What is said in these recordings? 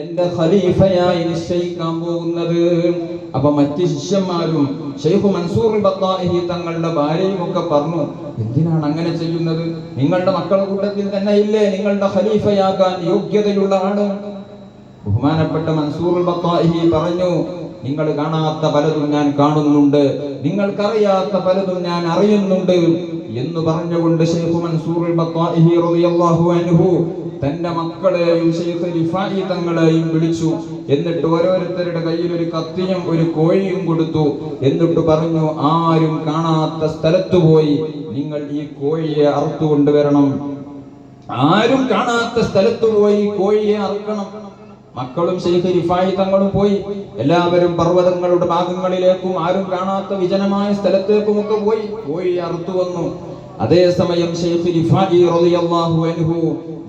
എന്റെ ഖലീഫയായി നിശ്ചയിക്കാൻ പോകുന്നത്. അപ്പൊ മറ്റ് ശിഷ്യന്മാരും ഷെയ്ഖ് മൻസൂർ ബത്താഹി തങ്ങളുടെ ഭാര്യയും ഒക്കെ പറഞ്ഞു എന്തിനാണ് അങ്ങനെ ചെയ്യുന്നത്? നിങ്ങളുടെ മക്കളുടെ കൂട്ടത്തിൽ തന്നെ ഇല്ലേ നിങ്ങളുടെ ഖലീഫയാകാൻ യോഗ്യതയുള്ള ആൾ? ബഹുമാനപ്പെട്ട മൻസൂർ ബത്താഹി പറഞ്ഞു നിങ്ങൾ കാണാത്ത പലതും ഞാൻ കാണുന്നുണ്ട് നിങ്ങൾക്കറിയാത്ത പലതും ഞാൻ അറിയുന്നുണ്ട് എന്ന് പറഞ്ഞുകൊണ്ട് ഷെയ്ഖ് മൻസൂർ റളിയല്ലാഹു അൻഹു തന്റെ മക്കളെയും ഷെയ്ഖ് റിഫായി തങ്ങളെയും വിളിച്ചു. എന്നിട്ട് ഓരോരുത്തരുടെ കയ്യിൽ ഒരു കത്തിയും ഒരു കോഴിയും കൊടുത്തു. എന്നിട്ട് പറഞ്ഞു ആരും കാണാത്ത സ്ഥലത്ത് പോയി നിങ്ങൾ ഈ കോഴിയെ അറുത്തു കൊണ്ടുവരണം ആരും കാണാത്ത സ്ഥലത്ത് പോയി കോഴിയെ അറുക്കണം. മക്കളും ശൈഖ് റിഫായി തങ്ങളും പോയി. എല്ലാവരും പർവതങ്ങളുടെ ഭാഗങ്ങളിലേക്കും ആരും കാണാത്ത വിജനമായ സ്ഥലത്തേക്കും ഒക്കെ പോയി. പോയി അറുത്തു വന്നു. അതേസമയം ഷെയ്ഖ് റിഫായി റളിയല്ലാഹു അൻഹു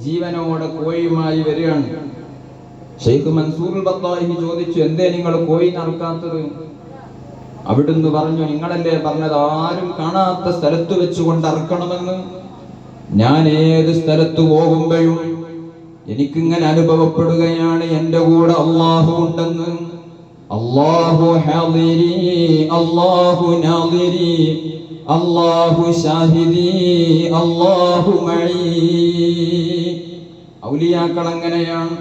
ജീവനോടെ കോഴിയുമായി വരികയാണ്. ഷെയ്ഖ് മൻസൂർ ബത്താഹി ചോദിച്ചു എന്തേ നിങ്ങൾ കോഴി നടക്കാത്തത് അവിടുന്ന് പറഞ്ഞു നിങ്ങളല്ലേ പറഞ്ഞത് ആരും കാണാത്ത സ്ഥലത്ത് വെച്ചുകൊണ്ട് അറക്കണമെന്ന്? ഞാൻ ഏത് സ്ഥലത്ത് പോകുമ്പോഴും എനിക്കിങ്ങനെ അനുഭവപ്പെടുകയാണ് എന്റെ കൂടെ അള്ളാഹു ഉണ്ടെന്ന്. അള്ളാഹു ഹാദിരി അള്ളാഹു നാദിരി അള്ളാഹു ഷാഹിദി അള്ളാഹു ഔലിയാക്കൾ അങ്ങനെയാണ്.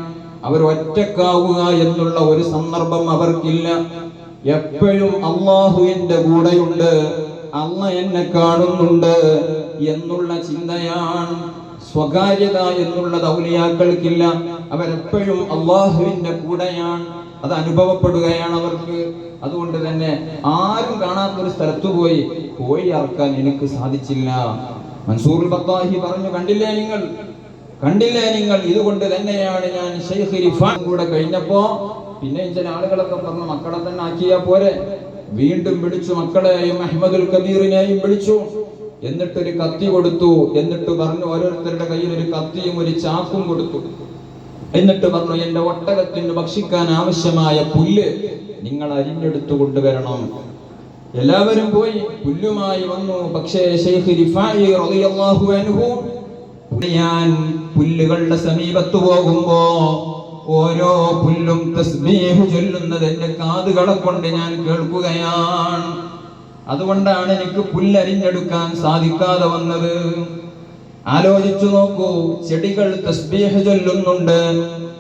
അവർ ഒറ്റക്കാവുക എന്നുള്ള ഒരു സന്ദർഭം അവർക്കില്ല. എപ്പോഴും അള്ളാഹു എന്റെ കൂടെയുണ്ട് അള്ള എന്നെ കാണുന്നുണ്ട് എന്നുള്ള ചിന്തയാണ് സ്വകാര്യത എന്നുള്ളത് ഔലിയാക്കൾക്കില്ല. അവരെപ്പോഴും അള്ളാഹുവിന്റെ കൂടെയാണ്. അത് അനുഭവപ്പെടുകയാണ് അവർക്ക്. അതുകൊണ്ട് തന്നെ ആരും കാണാത്തൊരു സ്ഥലത്ത് പോയി പോയി അറക്കാൻ എനിക്ക് സാധിച്ചില്ല. മൻസൂർ ബത്താഹി പറഞ്ഞു കണ്ടില്ലേ നിങ്ങൾ? കണ്ടില്ലേ നിങ്ങൾ? ഇതുകൊണ്ട് തന്നെയാണ് ഞാൻ കൂടെ കഴിഞ്ഞപ്പോ പിന്നെ ചില ആളുകളൊക്കെ പറഞ്ഞു മക്കളെ തന്നെ ആക്കിയാ പോരെ? വീണ്ടും വിളിച്ചു മക്കളെയും അഹമ്മദുൽ കബീറിനെയും വിളിച്ചു. എന്നിട്ട് ഒരു കത്തി കൊടുത്തു. എന്നിട്ട് പറഞ്ഞു ഓരോരുത്തരുടെ കയ്യിൽ ഒരു കത്തിയും ഒരു ചാക്കും കൊടുത്തു. എന്നിട്ട് പറഞ്ഞു എന്റെ ഒട്ടകത്തിന് ഭക്ഷിക്കാൻ ആവശ്യമായ പുല്ല് നിങ്ങൾ അരിഞ്ഞെടുത്തു കൊണ്ടുവരണം. എല്ലാവരും പോയി. പുല്ലുമായി വന്നു. പക്ഷേ പുല്ലുകളുടെ സമീപത്ത് പോകുമ്പോ ഓരോ പുല്ലും തസ്ബീഹ് ചൊല്ലുന്നത് എന്റെ കാതുകളെ കൊണ്ട് ഞാൻ കേൾക്കുകയാണ്. അതുകൊണ്ടാണ് എനിക്ക് പുല്ലരിഞ്ഞെടുക്കാൻ സാധിക്കാതെ വന്നത്. ആലോചിച്ചു നോക്കൂ ചെടികൾ തസ്ബീഹ് ചൊല്ലുന്നുണ്ട്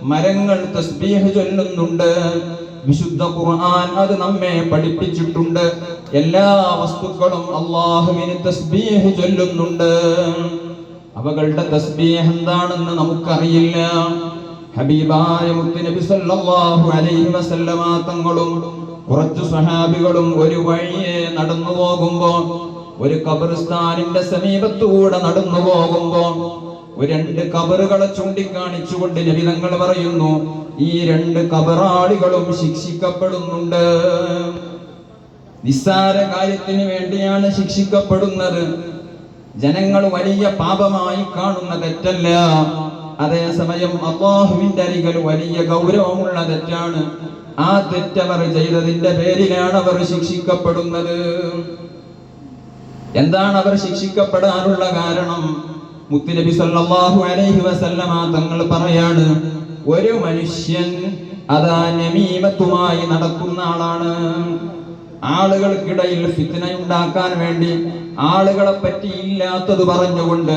മരങ്ങൾ തസ്ബീഹ് ചൊല്ലുന്നുണ്ട് വിശുദ്ധ ഖുർആൻ അത് നമ്മെ പഠിപ്പിച്ചിട്ടുണ്ട് എല്ലാ വസ്തുക്കളും അള്ളാഹുവിന് തസ്ബീഹ് ചൊല്ലുന്നുണ്ട്. അവകളുടെ തസ്ബീഹ് എന്താണെന്ന് നമുക്കറിയില്ല. ഹബീബായ മുത്തുനബി സല്ലല്ലാഹു അലൈഹി വസല്ലമ തങ്ങളും കുറച്ചു സഹാബികളും ഒരു വഴിയെ നടന്നു പോകുമ്പോ ഒരു കബറിസ്ഥാനിന്റെ സമീപത്തൂടെ നടന്നു പോകുമ്പോ രണ്ട് കബറുകളെ ചൂണ്ടിക്കാണിച്ചുകൊണ്ട് നബി തങ്ങൾ പറയുന്നു ഈ രണ്ട് കബറാളികളും ശിക്ഷിക്കപ്പെടുന്നുണ്ട്. നിസ്സാര കാര്യത്തിന് വേണ്ടിയാണ് ശിക്ഷിക്കപ്പെടുന്നത്. ജനങ്ങൾ വലിയ പാപമായി കാണുന്ന തെറ്റല്ല. അതേസമയം അള്ളാഹുവിന്റെ അരികൾ വലിയ ഗൗരവമുള്ള തെറ്റാണ്. ആ തെറ്റവർ ചെയ്തതിന്റെ പേരിലാണ് അവർ ശിക്ഷിക്കപ്പെടുന്നത്. എന്താണ് അവർ ശിക്ഷിക്കപ്പെടാനുള്ള കാരണം? മുത്തുനബി സല്ലല്ലാഹു അലൈഹി വസല്ലമ തങ്ങൾ പറയാണ് ഒരു മനുഷ്യൻ അതാ നമീമത്തുമായി നടക്കുന്ന ആളാണ്. ആളുകൾക്കിടയിൽ ഫിത്ന ഉണ്ടാക്കാൻ വേണ്ടി ആളുകളെ പറ്റി ഇല്ലാത്തത് പറഞ്ഞുകൊണ്ട്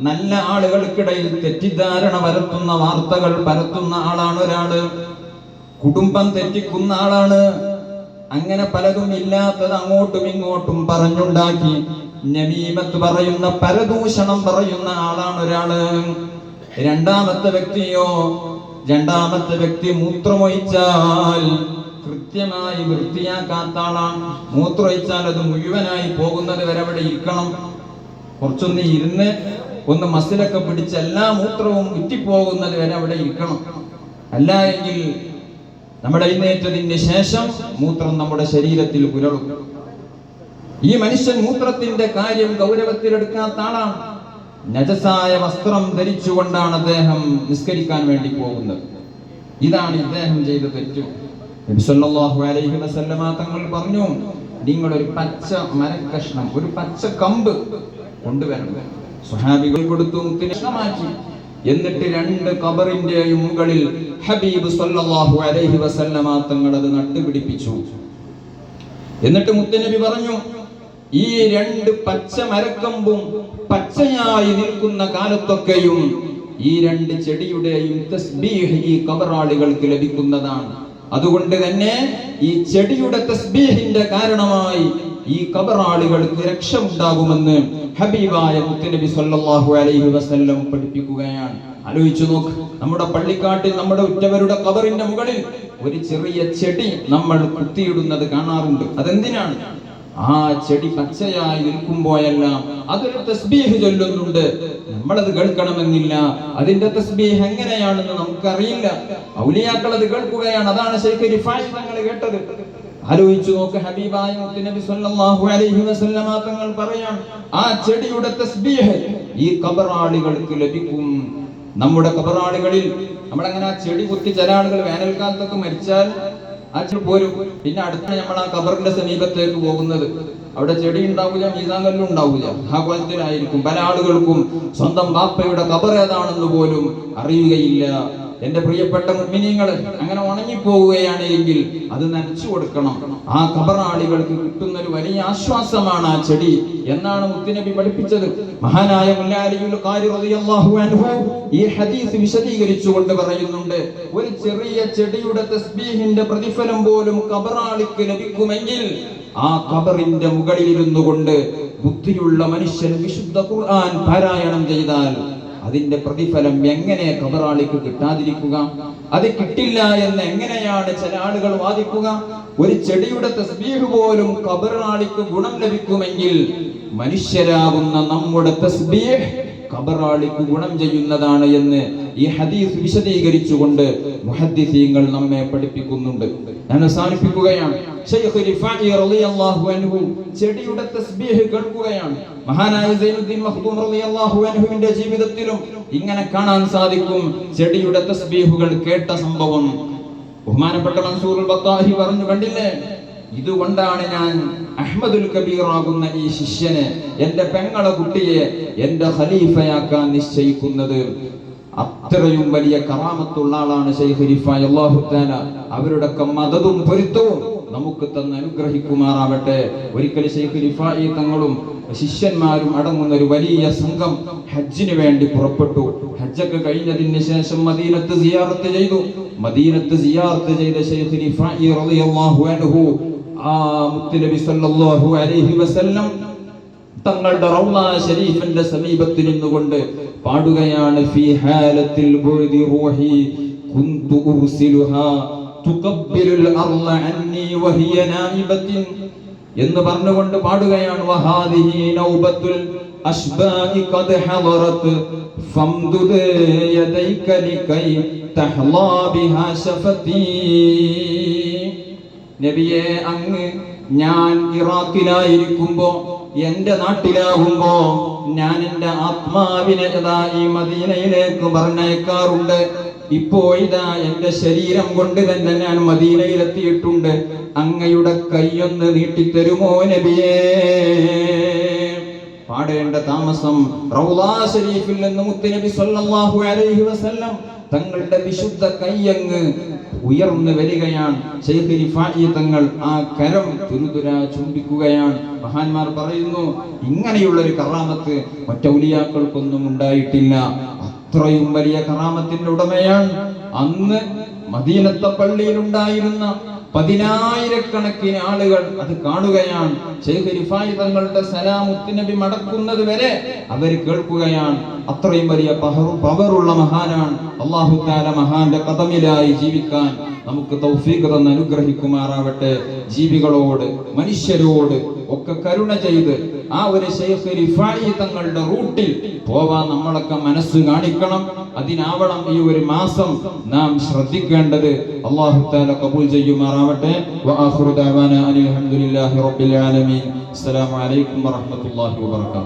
നല്ല ആളുകൾക്കിടയിൽ തെറ്റിദ്ധാരണ പരത്തുന്ന വാർത്തകൾ പരത്തുന്ന ആളാണ് ഒരാൾ. കുടുംബം തെറ്റിക്കുന്ന ആളാണ്. അങ്ങനെ പലതും ഇല്ലാത്തത് അങ്ങോട്ടും ഇങ്ങോട്ടും പറഞ്ഞുണ്ടാക്കി നമീമത്ത് പറയുന്ന പരദൂഷണം പറയുന്ന ആളാണ് ഒരാൾ. രണ്ടാമത്തെ വ്യക്തിയോ രണ്ടാമത്തെ വ്യക്തി മൂത്രമൊഴിച്ചാൽ കൃത്യമായി വൃത്തിയാക്കാത്ത ആളാണ്. മൂത്രമൊഴിച്ചാൽ അത് മുഴുവനായി പോകുന്നത് വരെ അവിടെ ഇരിക്കണം. കുറച്ചൊന്ന് ഇരുന്ന് ഒന്ന് മസിലൊക്കെ പിടിച്ച് എല്ലാ മൂത്രവും ഉറ്റിപ്പോകുന്നത് വരെ അവിടെ ഇരിക്കണം. അല്ല എങ്കിൽ നമ്മുടെ എഴുന്നേറ്റതിന് ശേഷം മൂത്രം നമ്മുടെ ശരീരത്തിൽ പുരളും ഈ മനുഷ്യൻ മൂത്രത്തിന്റെ കാര്യം ഗൗരവത്തിലെടുക്കാത്ത ആളാണ്. നജസായ വസ്ത്രം ധരിച്ചുകൊണ്ടാണ് അദ്ദേഹം നിസ്കരിക്കാൻ വേണ്ടി പോകുന്നത്. ഇതാണ് ഇദ്ദേഹം ചെയ്ത തെറ്റു. തങ്ങൾ പറഞ്ഞു നിങ്ങൾ ഒരു പച്ച മരക്കഷ്ണം ഒരു പച്ച കമ്പ് കൊണ്ടുവരണം. സ്വഹാബികൾ കൊടുത്തു മാറ്റി എന്നിട്ട് രണ്ട് കബറിന്റെയും മുകളിൽ ഹബീബ് സല്ലല്ലാഹു അലൈഹി വസല്ലമ തങ്ങൾ അത് നട്ടുപിടിപ്പിച്ചു. എന്നിട്ട് മുത്തനബി പറഞ്ഞു ഈ രണ്ട് പച്ച മരക്കമ്പും പച്ചയായി നിൽക്കുന്ന കാലത്തൊക്കെയും ഈ രണ്ട് ചെടിയുടെയും തസ്ബീഹ് ഈ കബറാളികൾക്ക് ലഭിക്കുന്നതാണ്. അതുകൊണ്ട് തന്നെ ഈ ചെടിയുടെ തസ്ബീഹിന്റെ കാരണമായി ഈ കബറാളികൾക്ക് രക്ഷ ഉണ്ടാകുമെന്ന് ഹബീബായ മുത്തനബി സല്ലല്ലാഹു അലൈഹി വസല്ലം പഠിപ്പിക്കുകയാണ്. ആലോചിച്ചു നോക്ക് നമ്മുടെ പള്ളിക്കാട്ടിൽ നമ്മുടെ ഉറ്റവരുടെ കബറിന്റെ മുകളിൽ ഒരു ചെറിയ ചെടി നമ്മൾ കുത്തിയിടുന്നത് കാണാറുണ്ട്. അതെന്തിനാണ്? ആ ചെടി പച്ചയായി നിൽക്കുമ്പോഴെല്ലാം അതൊരു തസ്ബീഹ് ചൊല്ലുന്നുണ്ട്. നമ്മളത് കേൾക്കണമെന്നില്ല. അതിന്റെ തസ്ബീഹ് എങ്ങനെയാണെന്ന് നമുക്കറിയില്ല. ഔലിയാക്കൾ അത് കേൾക്കുകയാണ്. അതാണ് ശരിക്കും തങ്ങൾ കേട്ടത്. ആലോചിച്ചു നോക്ക് ഹബീബായ നബി സല്ലല്ലാഹു അലൈഹി വസല്ലമ തങ്ങൾ പറയാം ആ ചെടിയുടെ തസ്ബീഹ് ഈ കബറാളികൾക്ക് ലഭിക്കും. നമ്മുടെ കബറാളികളിൽ നമ്മളങ്ങനെ ആ ചെടി കുത്തി ചില ആളുകൾ വേനൽക്കാലത്തൊക്കെ മരിച്ചാൽ ആ ചെടി പോരും. പിന്നെ അടുത്ത നമ്മൾ ആ കബറിന്റെ സമീപത്തേക്ക് പോകുന്നത്. അവിടെ ചെടി ഉണ്ടാവില്ല മീതാങ്കല്ലും ഉണ്ടാവില്ല. ആ പല ആളുകൾക്കും സ്വന്തം ബാപ്പയുടെ കബർ ഏതാണെന്ന് പോലും അറിയുകയില്ല. എന്റെ പ്രിയപ്പെട്ട മുമ്മിനിങ്ങൾ അങ്ങനെ ഉണങ്ങിപ്പോവുകയാണ് എങ്കിൽ അത് നനച്ചു കൊടുക്കണം. ആ കബറാളികൾക്ക് കിട്ടുന്ന ഒരു വലിയ ആശ്വാസമാണ് ആ ചെടി. എന്നാണ് മുത്തുനബി പഠിപ്പിച്ചത്. മഹാനായ ഈ ഹദീസ് വിശദീകരിച്ചുകൊണ്ട് പറയുന്നുണ്ട് ഒരു ചെറിയ ചെടിയുടെ തസ്ബീഹിന്റെ പ്രതിഫലം പോലും കബറാളിക്ക് ലഭിക്കുമെങ്കിൽ ആ കബറിന്റെ മുകളിൽ ഇരുന്നു കൊണ്ട് ബുദ്ധിയുള്ള മനുഷ്യൻ വിശുദ്ധ ഖുർആൻ പാരായണം ചെയ്താൽ അതിന്റെ പ്രതിഫലം എങ്ങനെ കബറാളിക്ക് കിട്ടാതിരിക്കുക? അത് കിട്ടില്ല എന്ന് എങ്ങനെയാണ് ചില ആളുകൾ വാദിക്കുക? ഒരു ചെടിയുടെ തസ്ബീഹ് പോലും കബറാളിക്ക് ഗുണം ലഭിക്കുമെങ്കിൽ മനുഷ്യരാകുന്ന നമ്മുടെ തസ്ബീഹ് കബറാളിക്ക് ഗുണം ചെയ്യുന്നതാണ് എന്ന് ഈ ഹദീസ് വിശദീകരിച്ചുകൊണ്ട് മുഹദ്ദിസീങ്ങൾ നമ്മെ പഠിപ്പിക്കുന്നുണ്ട്. ഞാൻ അവസാനിപ്പിക്കുകയാണ്. ചെടിയുടെ തസ്ബീഹ് കേൾക്കുകയാണ്. മഹാനായ സൈനുദ്ദീൻ മഖ്ദൂം റളിയല്ലാഹു അൻഹുവിന്റെ ജീവിതത്തിലും ഇങ്ങനെ കാണാൻ സാധിക്കും ചെടിയുടെ തസ്ബീഹുകൾ കേട്ട സംഭവം. ബഹുമാനപ്പെട്ട മൻസൂറുൽ ബത്താഹി പറഞ്ഞു കണ്ടില്ലേ? ഇതുകൊണ്ടാണ് ഞാൻ അഹമ്മദുൽ കബീർ ആകുന്ന ഈ ശിഷ്യനെ എന്റെ പെങ്ങളെ കുട്ടിയെ എന്റെ ഖലീഫയാക്കാൻ നിശ്ചയിക്കുന്നത്. അത്രയും വലിയ കറാമത്തുള്ള ആളാണ് ശൈഖ് റിഫായ് അവരുടെ മതതും പൊരുത്തവും നമുക്ക് തന്ന് അനുഗ്രഹിക്കുമാറാവട്ടെ. ഒരിക്കൽ റിഫായി തങ്ങളും ശിഷ്യന്മാരും അടങ്ങുന്ന ഒരു വലിയ സംഘം ഹജ്ജിന് വേണ്ടി പുറപ്പെട്ടു. ഹജ്ജൊക്കെ കഴിഞ്ഞതിന് ശേഷം മദീനത്ത് സിയാറത്ത് ചെയ്തു. മദീനത്ത് സിയാറത്ത് ചെയ്ത റിഫായി റളിയല്ലാഹു അൻഹു ആ മുത്തുനബി സല്ലല്ലാഹു അലൈഹി വസല്ലം തങ്ങളുടെ റൗള ഷരീഫിന്റെ സമീപത്ത് നിന്നുകൊണ്ട് പാടുകയാണ് ഫീ ഹാലത്തിൽ ബുഅദി റൂഹി കുന്തു ഉർസിലുഹാ തുകബ്ബിലുൽ അർള അന്നി വഹിയ നായിബത്തിൻ എന്ന് പറഞ്ഞുകൊണ്ട് പാടുകയാണ് വഹാദിഹി നൗബത്തുൽ അശ്ബാഇ ഖദ് ഹളറത് ഫംദുദ് യദൈക ലികൈ തഹ്ലാ ബിഹാ ഷഫതി നബിയെ അങ്ങ് ഞാൻ ഇറാഖിലായിരിക്കുമ്പോ എന്റെ നാട്ടിലാകുമ്പോ ഞാൻ എന്റെ ആത്മാവിനെ ഇതാ ഈ മദീനയിലേക്ക് പറഞ്ഞയക്കാറുണ്ട്. ഇപ്പോ ഇതാ എന്റെ ശരീരം കൊണ്ട് തന്നെ ഞാൻ മദീനയിലെത്തിയിട്ടുണ്ട്. അങ്ങയുടെ കൈയൊന്ന് നീട്ടിത്തരുമോ നബിയേ? പാടേണ്ട താമസം റൗലാ ഷരീഫിൽ നിന്ന് മുത്തനബി സല്ലല്ലാഹു അലൈഹി വസല്ലം തങ്ങളുടെ വിശുദ്ധ കയ്യങ്ങ് ഉയർന്നു വരികയാണ്. തങ്ങൾ ആ കരം തുരുതുര ചുംബിക്കുകയാണ്. മഹാന്മാർ പറയുന്നു ഇങ്ങനെയുള്ള ഒരു കറാമത്ത് മറ്റൗലിയാക്കൾക്കൊന്നും ഉണ്ടായിട്ടില്ല. അത്രയും വലിയ കറാമത്തിന്റെ ഉടമയാണ്. അന്ന് മദീനത്തെ പള്ളിയിൽ ഉണ്ടായിരുന്ന പതിനായിരക്കണക്കിന് ആളുകൾ അത് കാണുകയാണ്. തങ്ങളുടെ സലാമുത്തുനബി മടക്കുന്നത് വരെ അവർ കേൾക്കുകയാണ്. അത്രയും വലിയ പവറുള്ള മഹാനാണ്. അള്ളാഹു താല മഹാന്റെ കഥമിലായി ജീവിക്കാൻ നമുക്ക് തൗഫീഖ് തന്ന് അനുഗ്രഹിക്കുമാറാവട്ടെ. ജീവികളോട് മനുഷ്യരോട് ഒക്കെ കരുണ ചെയ്ത് ആ ഒരു ഷെയ്ഖ് റിഫായി തങ്ങളുടെ റൂട്ടിൽ പോവാൻ നമ്മളൊക്കെ മനസ്സ് കാണിക്കണം. അതിനാവണം ഈ ഒരു മാസം നാം ശ്രദ്ധിക്കേണ്ടത്. അള്ളാഹു താല കബൂൽ ചെയ്യുമാറാവട്ടെ. ഹംദുലില്ലാഹി റബ്ബിൽ ആലമീൻ. അസ്സലാമു അലൈക്കും വറഹ്മത്തുള്ളാഹി വബറകാതുഹു.